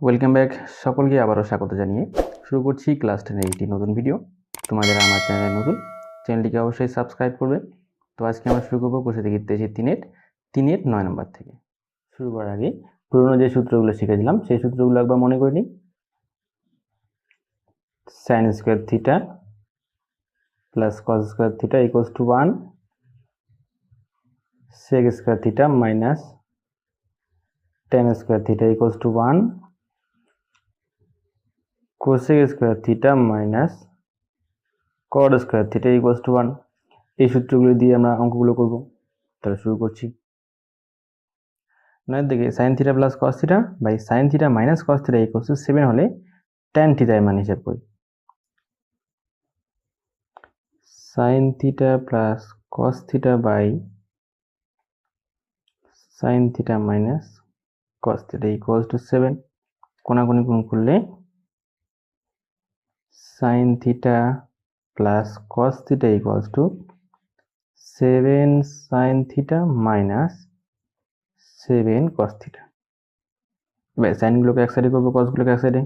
Welcome back সকলকে আবারও স্বাগত জানিয়ে শুরু করছি ক্লাস টেনের একটি নতুন ভিডিও তোমাদের আমার চ্যানেলে নতুন চ্যানেলটিকে অবশ্যই সাবস্ক্রাইব করবে। তো আজকে আমরা শুরু করব কোষে থেকে তেইশে তিনেট তিনেট নয় নম্বর থেকে। শুরু করার আগে পুরোনো যে সূত্রগুলো শিখেছিলাম, সেই সূত্রগুলো একবার মনে করে নিই। Sine square theta plus cos square theta equals to one sec square theta minus tan square theta equals to one cosec square theta minus cot square theta equals to one এই সূত্রগুলো দিয়ে আমরা অঙ্কগুলো করব। তাহলে শুরু করছি। নয়ের দিকে sine theta plus cos theta by sine theta minus cos theta equals to seven হলে ট্যান থিটায় মান হিসাব করি। Sine theta plus cos theta by sine theta minus cos theta equals to seven কোনাকুনি গুণ করলে sine theta plus cos theta equals to seven sine theta minus seven cos theta এবার সাইনগুলোকে এক সাইডে করব কসগুলোকে এক সাইডে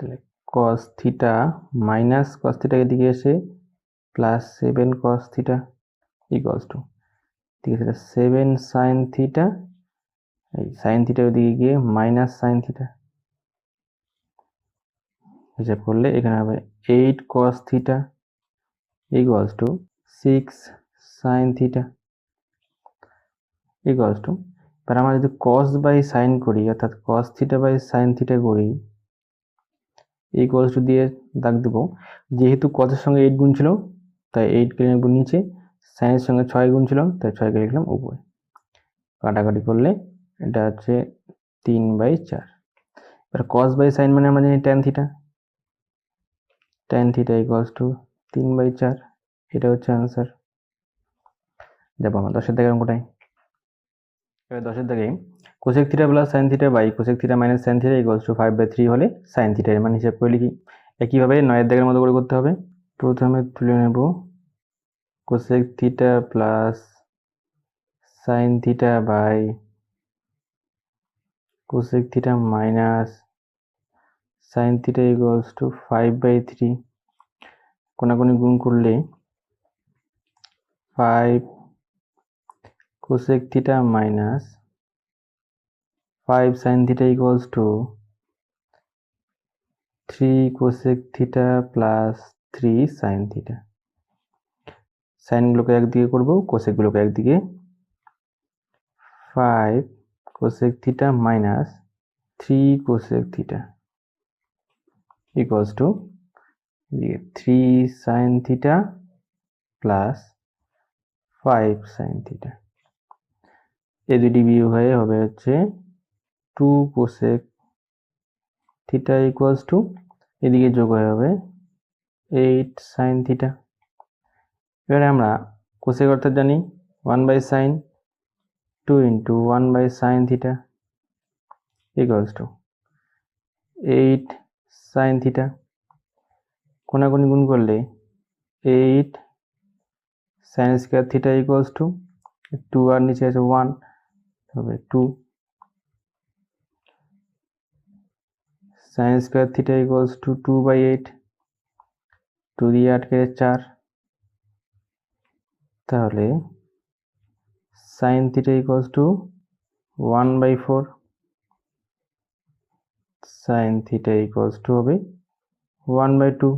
তাহলে cos theta minus cos theta দিকে এসে plus seven cos theta equals to ঠিক আছে সেভেন সাইন থিটা এই সাইন থিটা ওদিকে গিয়ে মাইনাস সাইন থিটা হিসাব করলে এখানে হবে eight cos theta equals to six sine theta equals to এবার আমরা যদি কস বাই সাইন করি, অর্থাৎ cos theta by sine theta করি ইকুয়ালস টু দিয়ে দাগ দেবো। যেহেতু কসের সঙ্গে এইট গুণ ছিল, তাই এইট কে লিখব নিচে সাইনের সঙ্গে ছয় গুণ ছিল, তাই ছয় ছয়কে লিখলাম উপরে। কাটাকাটি করলে এটা হচ্ছে তিন বাই চার। এবার কস বাই সাইন মানে আমরা জানি tan theta tan theta equals to তিন বাই চার, এটা হচ্ছে আনসার যাব আমরা দশের দাগের অঙ্কটাই। এবার দশের দাগে cosec theta plus sine theta by cosec theta minus sine theta equals to five by three হলে সাইন থিটা এর মান হিসাব করে লিখি। একইভাবে নয়ের দাগের মতো করে করতে হবে। প্রথমে তুলে নেব cosec theta plus sine theta by cosec theta minus sine theta equals to five by three কোনাকুনি গুণ করলে five cosec theta minus five sine theta equals to three cosec theta plus three sine theta সাইনগুলোকে একদিকে করব কোসেকগুলোকে একদিকে। Five cosec theta minus three cosec theta equals to three sine theta plus five sine theta এ দুটি বিয়োগ হয়ে হবে হচ্ছে two cosec theta equals to এদিকে যোগ হয়ে হবে এইট সাইন থিটা এবারে আমরা কোসেক অর্থাৎ জানি one by sine two into one by sine theta equals to eight sine theta কোনাকুনি গুণ করলে eight sine square theta equals to two আর নিচে আছে ওয়ান হবে two sine square theta equals to two by eight two দিয়ে আটকে চার, তাহলে sine theta equals to one by four sine theta equals to হবে ওয়ান বাই টু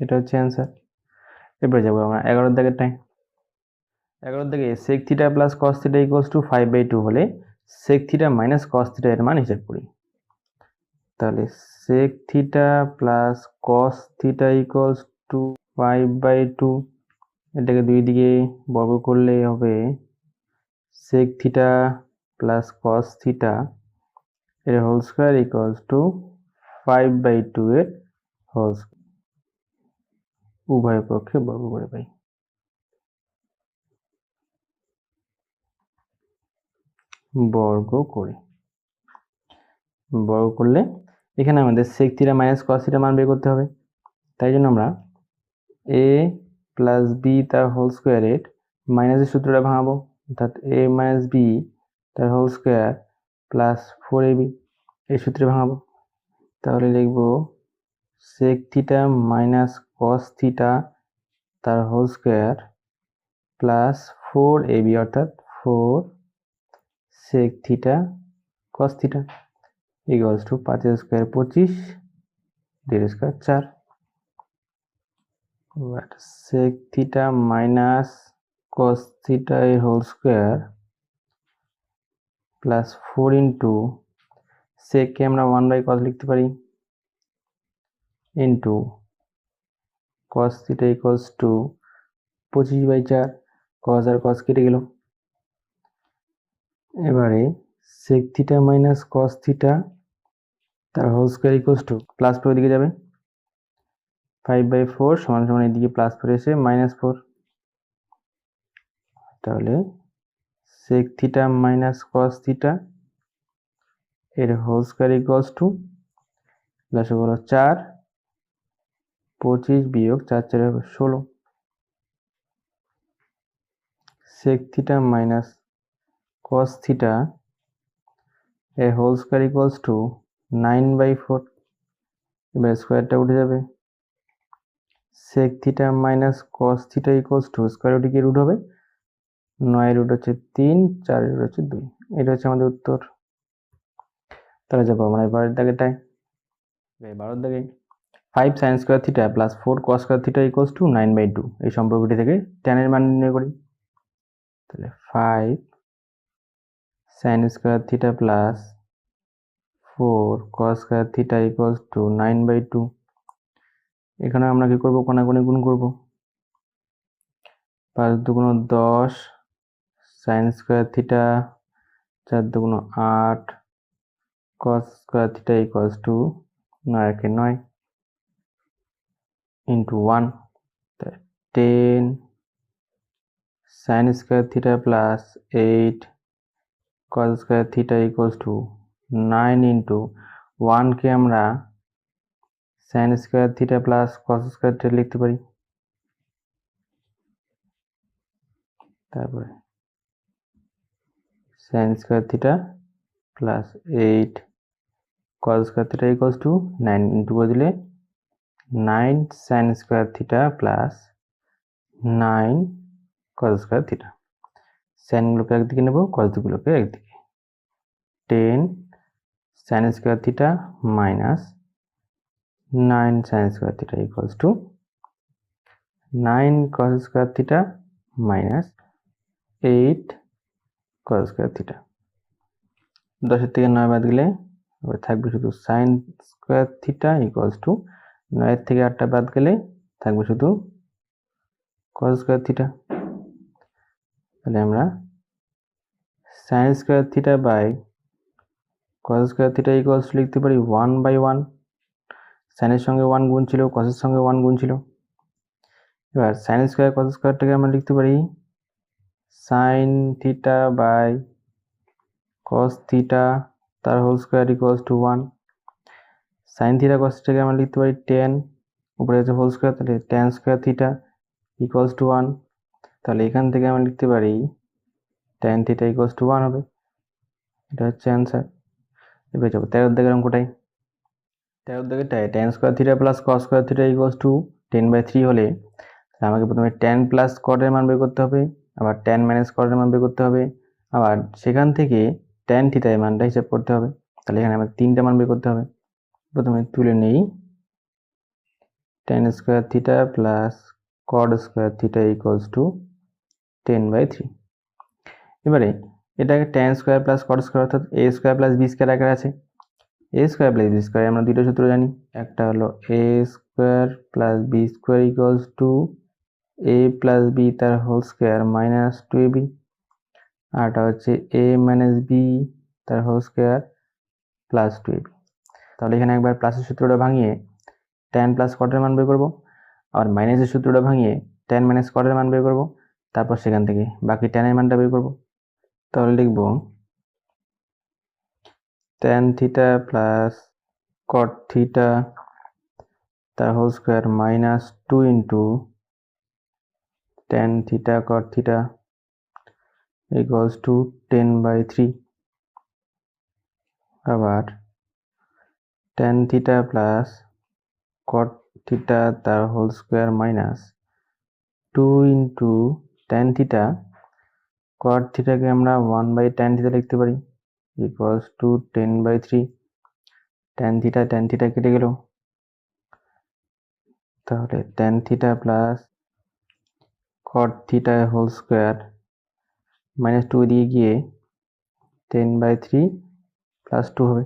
এটা হচ্ছে অ্যান্সার এবারে যাব আমরা এগারোর দাগের টাইম এগারোর দাগে sec theta plus cos theta equals to five by two হলে sec theta minus cos theta এর মান হিসাব করি। তাহলে sec theta plus cos theta equals to five by two এটাকে দুই দিকে বর্গ করলে হবে sec theta plus cos theta এর whole square equals to five by two এর হোল উভয় পক্ষে বর্গ করে পাই। বর্গ করে। বর্গ করলে এখানে আমাদের sec theta minus cos theta মান বের করতে হবে। তাই জন্য আমরা এ প্লাস বি তার হোল স্কোয়ারের মাইনাসের সূত্রটা ভাঙাবো। অর্থাৎ এ মাইনাস বি তার whole square plus four AB এই সূত্রে ভাঙাবো। তাহলে লিখব sec theta minus cos theta তার whole square plus four AB অর্থাৎ four sec theta cos theta equals to পাঁচের স্কোয়ার পঁচিশ, দেড় স্কোয়ার চার। Sec theta minus cos theta এর whole square plus four into সেককে আমরা ওয়ান বাই কস লিখতে পারি into cos theta equals to পঁচিশ বাই চার কস আর কস কেটে গেল। এবারে sec theta minus cos theta তার whole square equals to plus four দিকে যাবে। ফাইভ বাই ফোর সমান সমান এদিকে প্লাস ফোর এসে মাইনাস ফোর তাহলে sec theta minus cos theta এর whole square equals to plus হলো চার পঁচিশ বিয়োগ চার চার হবে ষোলো। Sec theta minus cos theta এর whole square equals to nine by four এবার স্কোয়ারটা উঠে যাবে। Sec theta minus cos theta equals to square রুটে কি রুট হবে? নয় রুট হচ্ছে তিন, চার রুট হচ্ছে দুই। এটা হচ্ছে আমাদের উত্তর। তাহলে যাব আমরা এবারের দাগেটায় বারোর দাগে five sine square theta plus four cos square theta equals to nine by two এই সম্পর্কটি থেকে টেনের মান নির্ণয় করি। তাহলে five sine square theta plus four cos square theta equals to nine by two এখানে আমরা কি করব? কোনাগুনি গুণ করব। পাঁচ দুগুণ দশ সাইন স্কোয়ার থিটা চার দুগুণ আট cos square theta equals to নয় একে নয় into one ten sine square theta plus eight cos square theta equals to nine into ওয়ানকে আমরা sine square theta plus cos square theta লিখতে পারি। তারপরে sine square theta plus eight cos square theta equals to nine into করে দিলে nine sine square theta plus nine cos square theta সাইনগুলোকে একদিকে নেব কসগুলোকে একদিকে। Ten sine square theta minus nine sine square theta equals to nine cos square theta minus eight cos square theta দশের থেকে নয় বাদ গেলে থাকবে শুধু sine square theta equals to নয়ের থেকে আটটা বাদ গেলে থাকবে শুধু কস স্কোয়ার থিটা তাহলে আমরা sine square theta by cos square theta equals লিখতে পারি ওয়ান বাই ওয়ান সাইনের সঙ্গে ওয়ান গুণ ছিল কসের সঙ্গে ওয়ান গুণ ছিল। এবার সাইন স্কোয়ার কস স্কোয়ারটাকে আমরা লিখতে পারি sine theta by cos theta তার whole square equals to one sine theta কসটাকে আমরা লিখতে পারি টেন উপরে আছে হোল স্কোয়ার তাহলে tan square theta equals to one তাহলে এখান থেকে আমরা লিখতে পারি tan theta equals to one হবে। এটা হচ্ছে অ্যান্সার এবার যাব তেরোর দিকের অঙ্কটাই তেরোর দিকেরটায় tan square theta plus cos square theta equals to ten by three হলে আমাকে প্রথমে টেন প্লাস কটের মান বের করতে হবে। আবার টেন মাইনাস কটের মান বের করতে হবে। আবার সেখান থেকে থিটা এই মানটা হিসাব করতে হবে। তাহলে এখানে আমাদের তিনটা মান বের করতে হবে। প্রথমে তুলে নেই। Tan square theta plus cot square theta equals to ten by three এবারে এটাকে tan square plus cot square অর্থাৎ A square plus B square আকারে আছে। A square plus B square আমরা দুটো সূত্র জানি। একটা হলো A square plus B square equals to A plus B তার whole square minus two A B আরটা হচ্ছে এ মাইনাস বি তার whole square plus two B তাহলে এখানে একবার প্লাসের সূত্রটা ভাঙিয়ে টেন প্লাস কটের মান বের করব, আবার মাইনাসের সূত্রটা ভাঙিয়ে টেন মাইনাস কটের মান বের করব, তারপর সেখান থেকে বাকি টেনের মানটা বের করব। তাহলে লিখব tan theta plus cot theta তার whole square minus two into tan theta cot theta equals to ten by three আবার tan theta plus cot theta তার whole square minus two into tan theta cot থিটাকে আমরা one by tan theta লিখতে পারি equals to ten by three tan theta tan theta কেটে গেল। তাহলে tan theta plus cot theta whole square minus two দিয়ে গিয়ে ten by three plus two হবে।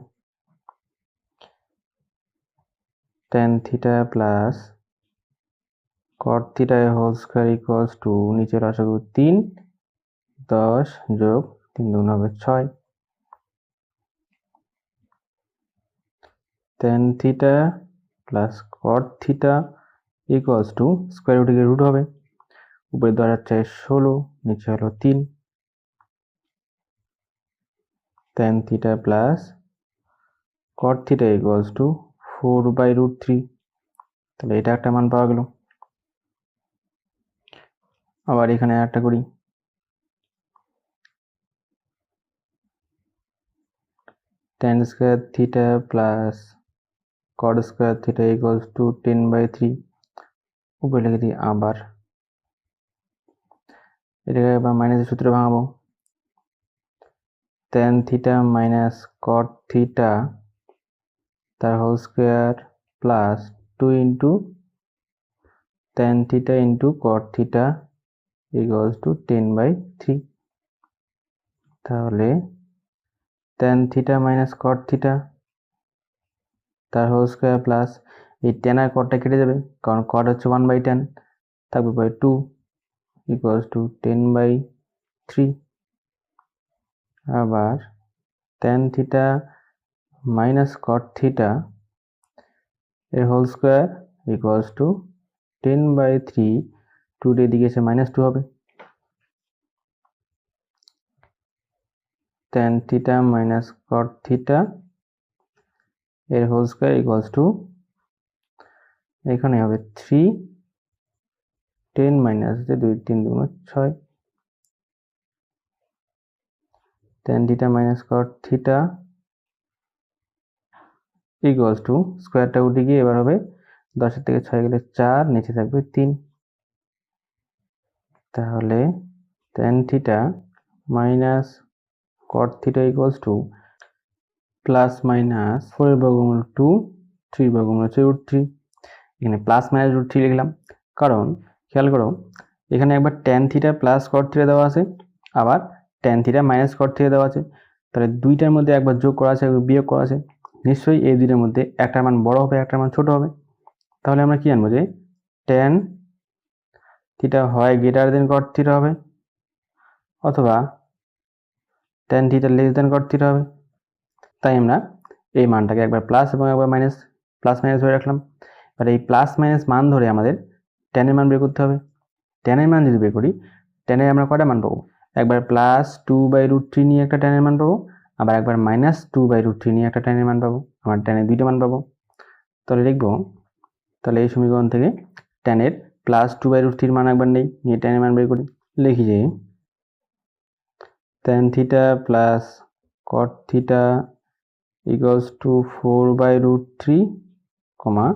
Tan theta plus cot theta whole square equals to নিচের আশাগু তিন, দশ যোগ তিন দুগুণ হবে ছয়। Tan theta plus cot theta equals to square রুটে রুট হবে। উপরে দশ হচ্ছে ষোলো, নিচে হলো তিন। Tan theta plus cot theta equals to four by root three তাহলে এটা একটা মান পাওয়া গেল। আবার এখানে একটা করি। Tan square theta plus cot square theta equals to ten by three উপরে লিখে দিই আবার। এটাকে আবার মাইনাসের সূত্রে ভাঙাবো। Tan theta minus cot theta তার whole square plus to into tan theta into cot theta equals to ten by three তাহলে tan theta minus cot theta তার হোল স্কোয়ার প্লাস এই টেন আর কটটা কেটে যাবে, কারণ কট হচ্ছে ওয়ান বাই টেন থাকবে by two equals to ten by three আবার tan theta minus cot theta এর whole square equals to ten by three two এর দিকে এসে মাইনাস টু হবে। Tan theta minus cot theta এর whole square equals to এখানে হবে three ten minus হচ্ছে দুই, তিন দুগুণ ছয়। Tan theta minus cot theta equals to স্কোয়ারটা উঠে গিয়ে এবার হবে দশের থেকে ছয় গেলে চার, নিচে থাকবে তিন। তাহলে tan theta minus cot theta equals to plus minus ফোরের বর্গমূল টু থ্রির বর্গমূল হচ্ছে রুট থ্রি এখানে প্লাস মাইনাস রুট থ্রি লিখলাম। কারণ খেয়াল করো, এখানে একবার tan theta plus cot theta দেওয়া আছে, আবার tan theta minus cot theta দেওয়া আছে। তাহলে দুইটার মধ্যে একবার যোগ করা আছে বিয়োগ করা আছে, নিশ্চয়ই এই দুইটার মধ্যে একটার মান বড় হবে, একটার মান ছোট হবে। তাহলে আমরা কি আনব যে ট্যান থিটা হয় গ্রেটার দেন কট থিটা হবে, অথবা tan theta less than cot theta হবে। তাই আমরা এই মানটাকে একবার প্লাস এবং একবার মাইনাস প্লাস মাইনাস ধরে রাখলাম। এবার এই প্লাস মাইনাস মান ধরে আমাদের টেনের মান বের করতে হবে। টেনের মান যদি বের করি টেনের আমরা কয়টা মান পাবো? একবার plus two by root three নিয়ে একটা টেনের মান পাবো, আবার একবার minus two by root three নিয়ে একটা টেনের মান পাবো আমার টেনের দুইটা মান পাবো। তাহলে লিখব, তাহলে এই সমীকরণ থেকে টেনের প্লাস টু বাই রুট থ্রির মান একবার নেই, নিয়ে টেনের মান বের করি। লিখি যে tan theta plus cot theta equals to four by root three comma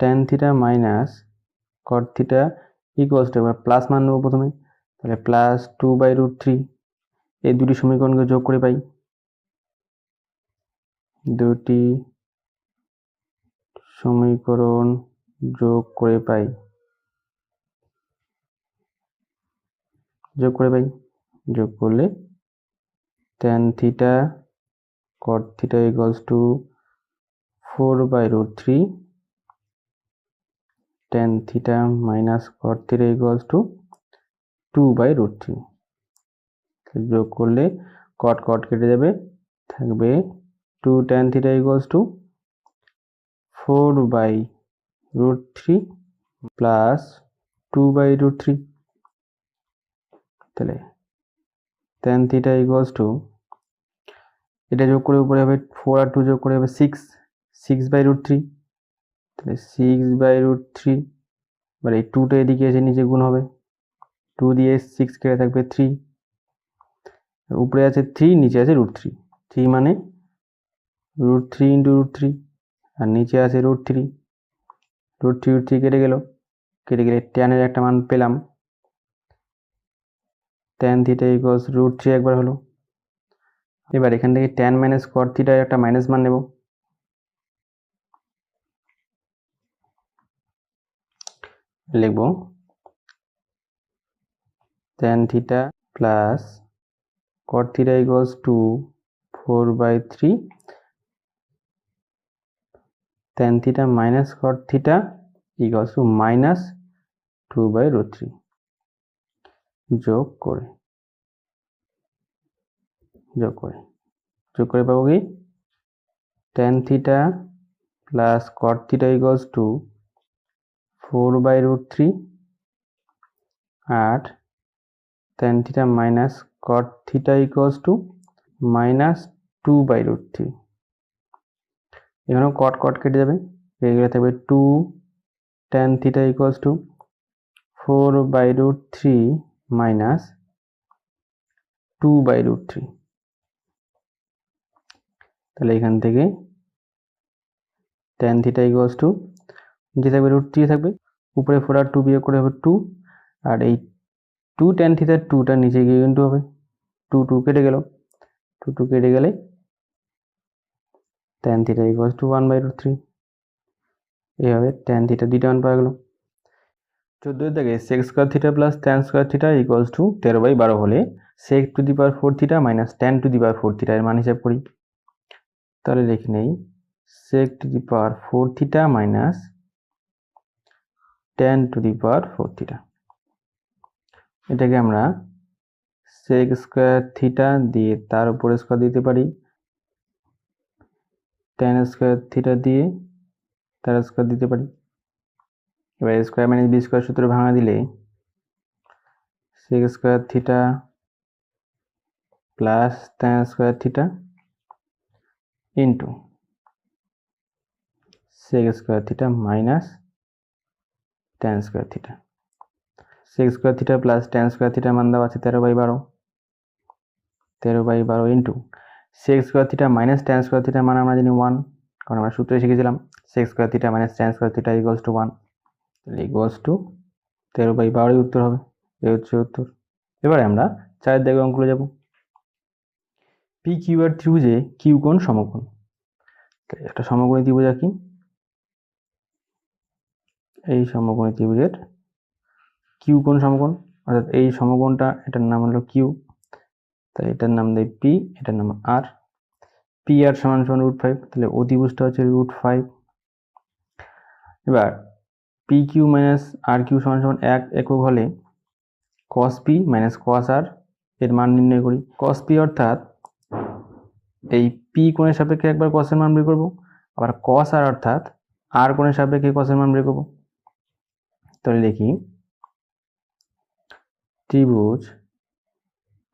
tan theta minus cot theta equals to এবার প্লাস মান নেব প্রথমে। তাহলে plus two by root three এই দুটি সমীকরণকে যোগ করে পাই। দুটি সমীকরণ যোগ করে পাই। যোগ করে পাই। যোগ করলে tan theta cot theta equals to four by root three tan theta minus cot theta equals to two by root three যোগ করলে cot cot কেটে যাবে, থাকবে two tan theta equals to four by root three plus two by root three তাহলে tan theta equals to এটা যোগ করে উপরে হবে ফোর আর টু যোগ করে হবে six six by root three তাহলে সিক্স বাই রুট থ্রি এবার এই টুটা এদিকে এসে নিচে গুণ হবে। টু দিয়ে সিক্স কেটে থাকবে থ্রি উপরে আছে থ্রি নিচে আছে রুট থ্রি থ্রি মানে root three into root three আর নিচে আছে root three root three root three কেটে গেল। কেটে গেলে ট্যানের একটা মান পেলাম। Tan theta equals root three একবার হলো। এবার এখান থেকে ট্যান মাইনাস কর থিটার একটা মাইনাস মান নেব। লিখব tan theta plus cot theta to four by three tan theta minus cot theta equals to minus two by root three যোগ করে যোগ করে যোগ করে পাবো কি? Tan theta plus cot theta equals to four by root three R tan theta minus cot theta equals to minus two by root three এখানেও cot cot কেটে যাবে। এগুলো থাকবে two tan theta equals to four by root three minus two by root three তাহলে এখান থেকে ten theta equals two নিচে থাকবে রুট থ্রি থাকবে, উপরে ফোর আর টু বিয়োগ করে হবে টু আর এই টু টেন থিটার টুটা নিচে গিয়ে কিন্তু হবে টু টু কেটে গেল টু টু কেটে গেলে tan theta equals to one by root three এইভাবে টেন থিটা দুইটা মান পাওয়া গেল। চোদ্দোর থেকে sec square theta plus tan square theta equals to তেরো বাই বারো হলে sec to the power four theta minus tan to the power four theta এর মান হিসাব করি। তাহলে লিখে নেই sec to the power four theta minus tan to the power four theta এটাকে আমরা সেক স্কোয়ার থিটা দিয়ে তার উপরে স্কোয়ার দিতে পারি। টেন স্কোয়ার থিটা দিয়ে তার স্কোয়ার দিতে পারি। এবার স্কোয়ার মাইনাস বি স্কোয়ার সূত্র ভাঙা দিলে sec square theta plus tan square theta into sec square theta minus tan square theta sec square theta plus tan square theta মান দেওয়া আছে তেরো বাই বারো। তেরো বাই বারো into sec square theta minus tan square theta মান আমরা জানি ওয়ান কারণ আমরা সূত্রে শিখেছিলাম sec square theta minus tan square theta equals to one তাহলে ইকুয়ালস টু তেরো বাই বারোই উত্তর হবে, এই হচ্ছে উত্তর। এবারে আমরা চারের দাগে অঙ্কগুলো যাব। পি কিউ আর ত্রিভুজে কিউ কোণ সমকোণ। একটা সমকোণী ত্রিভুজ আঁকি। এই সমকোণী ত্রিভুজের কিউ কোণ সমকোণ, অর্থাৎ এই সমকোণটা, এটার নাম হলো কিউ তাই এটার নাম দেয় পি এটার নাম আর পি আর সমান সমান রুট ফাইভ তাহলে অতিভুজটা হচ্ছে রুট ফাইভ এবার P Q minus R Q সমান সমান এক একক হলে কস পি মাইনাস কস আর এর মান নির্ণয় করি। কস পি অর্থাৎ এই পি কোণের সাপেক্ষে একবার কসের মান বের করব, আবার কস আর অর্থাৎ আর কোণের সাপেক্ষে কসের মান বের করব। তাহলে দেখি ত্রিভুজ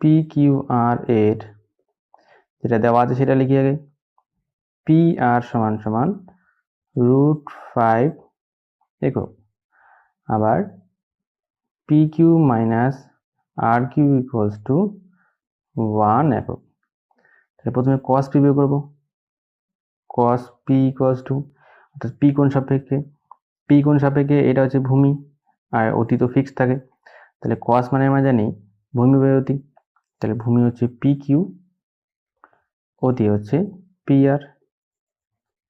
পি কিউ আর এর যেটা দেওয়া আছে সেটা লিখি আগে। পি আর সমান সমান রুট ফাইভ একক। আবার P Q minus R Q equals to one একক। তাহলে প্রথমে কস পি বের করব। কস পি ইকুয়ালস টু অর্থাৎ পি কোন সাপেক্ষে? পি কোন সাপেক্ষে এটা হচ্ছে ভূমি, আর অতি তো ফিক্স থাকে। তাহলে কস মানে আমরা জানি ভূমি বাই অতি। তাহলে ভূমি হচ্ছে পি কিউ অতি হচ্ছে পি আর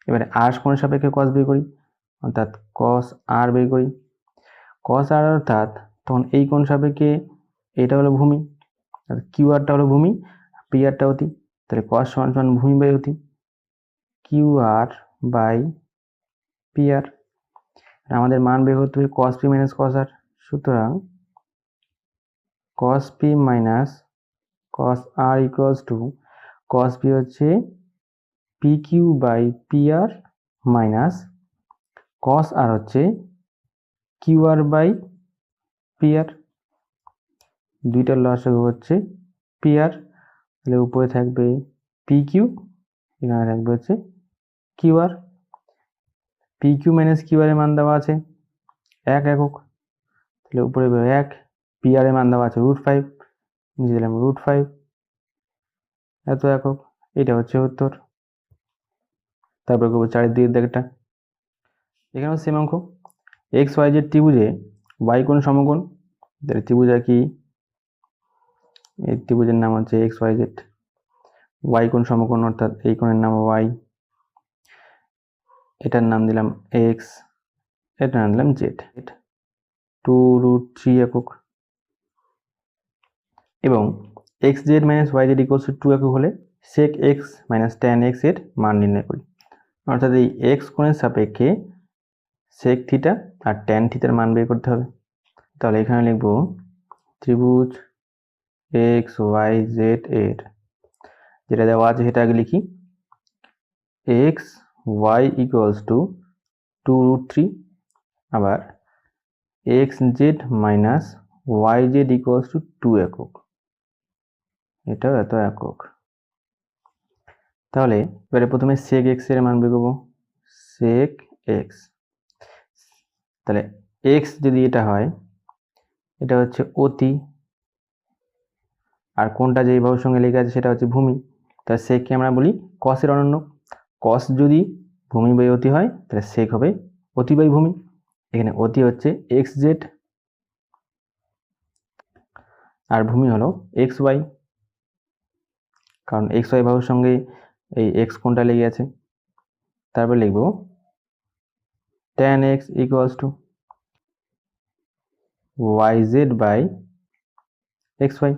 এবারে আর কোন সাপেক্ষে কস বের করি? অর্থাৎ কস আর বের করি। কস আর অর্থাৎ তখন এই কোন সাপেক্ষে এটা হলো ভূমি কিউ আরটা হলো ভূমি পি আরটা অতি। তাহলে কস সমান সমান ভূমি বাই অতি। Q R by P R আমাদের মান বের করতে হবে কস পি মাইনাস কস আর সুতরাং cos P minus cos R equals to cos P হচ্ছে P Q by P R minus cos R হচ্ছে Q R by P R দুইটার লসাগু হচ্ছে পি আর তাহলে উপরে থাকবে পি কিউ এখানে থাকবে হচ্ছে Q R P Q minus Q R এর মান দেওয়া আছে এক একক। তাহলে উপরে এক পি মান দেওয়া আছে রুট ফাইভ নিচে দিলাম রুট ফাইভ এত একক, এটা হচ্ছে উত্তর। তারপরে করব চারিদিকের দিকটা। এখানেও সেম অঙ্ক। এক্স ওয়াই জেড ত্রিভুজে ওয়াই কোণ সমকোণ, তাহলে ত্রিভুজা কি? এই ত্রিভুজের নাম হচ্ছে এক্স ওয়াই জেড ওয়াই কোণ সমকোণ, অর্থাৎ এই কোণের নাম ওয়াই এটার নাম দিলাম এক্স এটার নাম দিলাম জেড টু রুট থ্রি একক। এবং X Z minus Y Z equals to একক হলে সেক এক্স মাইনাস ট্যান এক্সের মান নির্ণয় করি। অর্থাৎ এই এক্স কোণের সাপেক্ষে সেক থিটা আর ট্যান থিটার মান বের করতে হবে। তাহলে এখানে লিখব ত্রিভুজ এক্স ওয়াই জেড এর। যেটা দেওয়া আছে সেটা আগে লিখি। X Y equals to two root three আবার X Z minus Y Z equals to two একক। এটাও এত একক। তাহলে এবারে প্রথমে সেক এক্সের মান বের করব সেক এক্স তাহলে এক্স যদি এটা হয়, এটা হচ্ছে অতি। আর কোনটা যেই বাহুর সঙ্গে লেগে আছে সেটা হচ্ছে ভূমি। তাহলে সেককে আমরা বলি কসের অনন্য। কস যদি ভূমি বাই অতি হয়, তাহলে সেক হবে অতি ভূমি। এখানে অতি হচ্ছে এক্স জেড আর ভূমি হলো এক্স ওয়াই কারণ এক্স ওয়াই বাহুর সঙ্গে এই এক্স কোনটা লেগে আছে? তারপর লিখব tan X equals to Y Z by X Y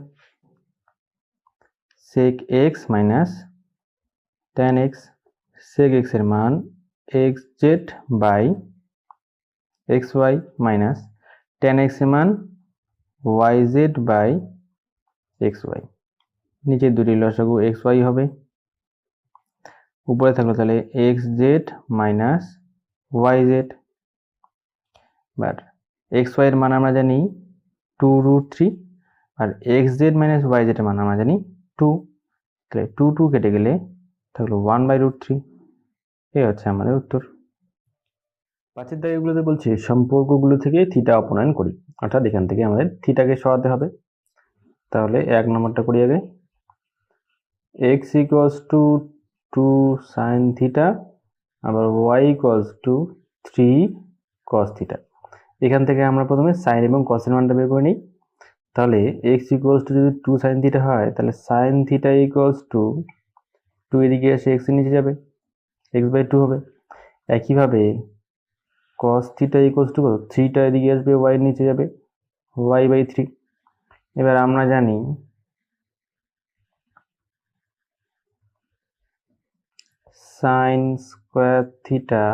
sec X minus tan X sec এক্সের মান X Z by X Y minus tan এক্সের মান Y Z by X Y নিচে দুটি লসাগু এক্স ওয়াই হবে। উপরে থাকল তাহলে X Z minus Y Z but X Y এর মান আমরা জানি টু রুট থ্রি আর X Z minus Y Z এর মান আমরা জানি টু তাহলে টু টু কেটে গেলে থাকল ওয়ান বাই রুট থ্রি এই হচ্ছে আমাদের উত্তর। পাঁচের দাগেগুলোতে বলছে, সম্পর্কগুলো থেকে থিটা অপনয়ন করি। অর্থাৎ এখান থেকে আমাদের থিটাকে সরাতে হবে। তাহলে এক নম্বরটা করি আগে। X equals to two sine theta আবার Y equals to three cos theta এখান থেকে আমরা প্রথমে সাইন এবং কসের মানটা বের করে নিই। তাহলে এক্স ইকুয়ালস টু যদি টু সাইন থিটা হয়, তাহলে sine theta equals to two এদিকে এসে এক্সের নিচে যাবে। এক্স বাই টু হবে। একইভাবে কস থিটা ইকুয়ালস টু কত? থ্রিটা এদিকে আসবে ওয়াই নিচে যাবে ওয়াই বাই থ্রি এবার আমরা জানি sine square theta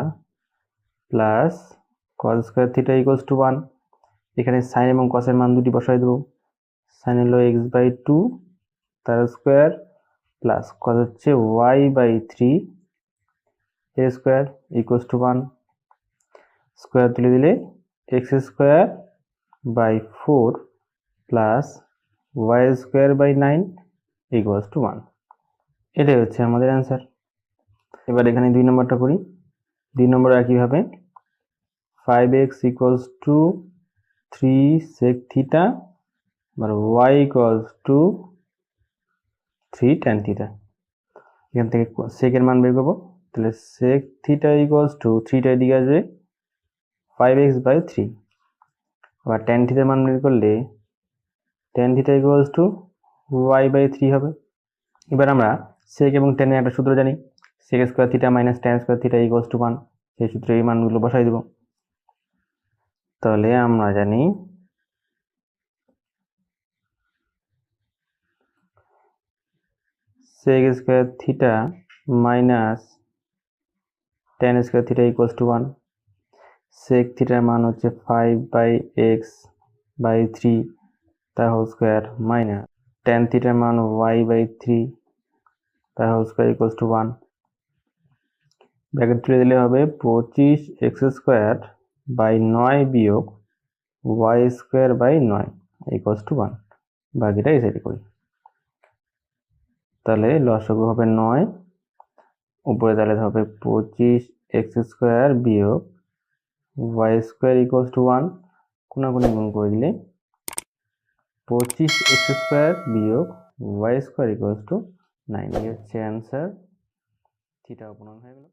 plus cos square theta equals to one এখানে সাইন এবং কসের মান দুটি বসাই দেবো। সাইন হলো এক্স বাই টু তার স্কোয়ার প্লাস কস হচ্ছে Y by three A square equals to one square তুলে দিলে X square by four plus Y square by nine equals to one এটাই হচ্ছে আমাদের অ্যান্সার এবার এখানে দুই নম্বরটা করি। দুই নম্বর একইভাবে five X equals to three sec theta আবার Y equals to three tan theta এখান থেকে সেকের মান বের করব। তাহলে সেক থিটা ইকুয়ালস টু থ্রিটা এদিকে আসবে ফাইভ এক্স বাই থ্রি আবার টেন থিটার মান বের করলে tan theta equals to Y by three হবে। এবার আমরা সেক এবং টেনের একটা সূত্র জানি। Sec square theta minus tan square theta equals to one সেই সূত্রে এই মানগুলো বসাই দেব। তাহলে আমরা জানি sec square theta minus tan square theta equals to one sec থিটার মান হচ্ছে five by X by three তার হোল স্কোয়ার মাইনাস টেন থিটার মান ওয়াই বাই থ্রি তার whole square equals to one bracket তুলে দিলে হবে পঁচিশ এক্স স্কোয়ার বাই নয় বিয়োগ ওয়াই স্কোয়ার বাই নয় ইকুয়ালস টু ওয়ান বাকিটা এই করি। তাহলে লসগু হবে নয় উপরে তাহলে হবে পঁচিশ এক্স স্কোয়ার বিয়োগ Y square equals to one কোনাকুনি গুণ করে দিলে পঁচিশ এক্স স্কোয়ার বিয়োগ Y square equals to nine. এই হচ্ছে অ্যান্সার। থিটা অপনয়ন হয়ে গেল।